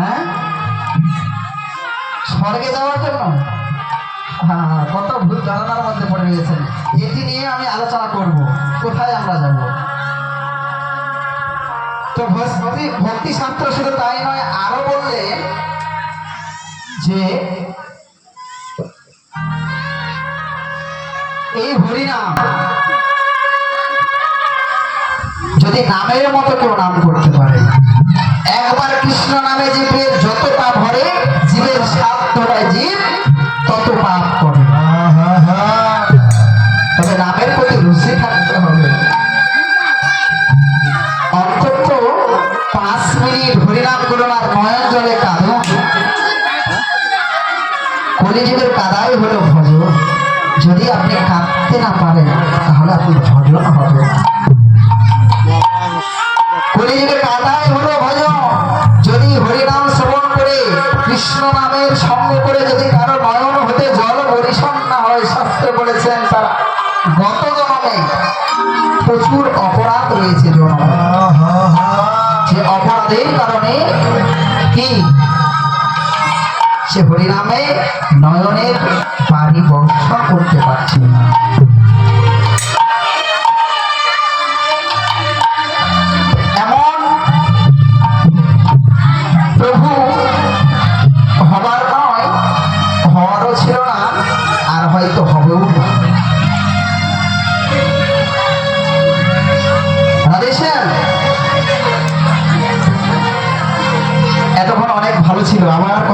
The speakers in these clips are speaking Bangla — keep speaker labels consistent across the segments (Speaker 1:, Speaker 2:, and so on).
Speaker 1: হ্যাঁ? স্বর্গে যাওয়ার জন্য? হ্যাঁ কত ভুল ধারণার মধ্যে পড়ে গেছেন। এটি নিয়ে আমি আলোচনা করব। কোথায় আমরা যাব? তো ভক্তি শাস্ত্র শুধু তাই নয়, আরও বললেন যে এই হরিনাম, যদি নামের মতো কেউ নাম করতে পারে, একবার কৃষ্ণ সাত জীব তত পাপ করে। তবে নামের প্রতি রুচি থাকতে হবে। অন্তত পাঁচ মিনিট হরিনাম করুন আর নয়ন জলে কাঁদুন কলিযুগের কাদাই হলো ভজন যদি আপনি কাঁদতে না পারেন, তাহলে আপনি ভজন হবে না প্রচুর অপরাধ রয়েছে সে অপরাধের কারণে কি? সে হরিনামে নয়নের পানি বর্ষা করতে পারছে না।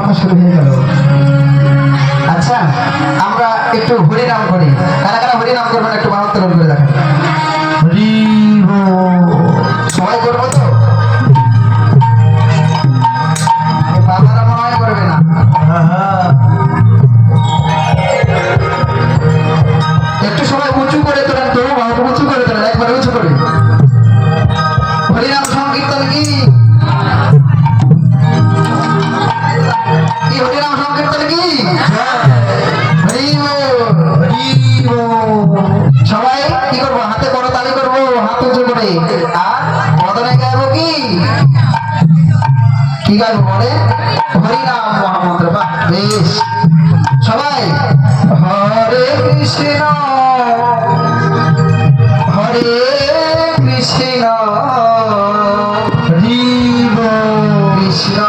Speaker 1: কথা শুরু হয়ে গেল আচ্ছা আমরা একটু হরিনাম করি। কারা কারা হরিনাম করবেন একটু বানোত্তোলন করে দেখেন। করে আর বদনে কি কি গাইব বলে হরিনাম মহামন্ত্র বাহ বেশ সবাই হরে কৃষ্ণ হরে কৃষ্ণ জীব কৃষ্ণ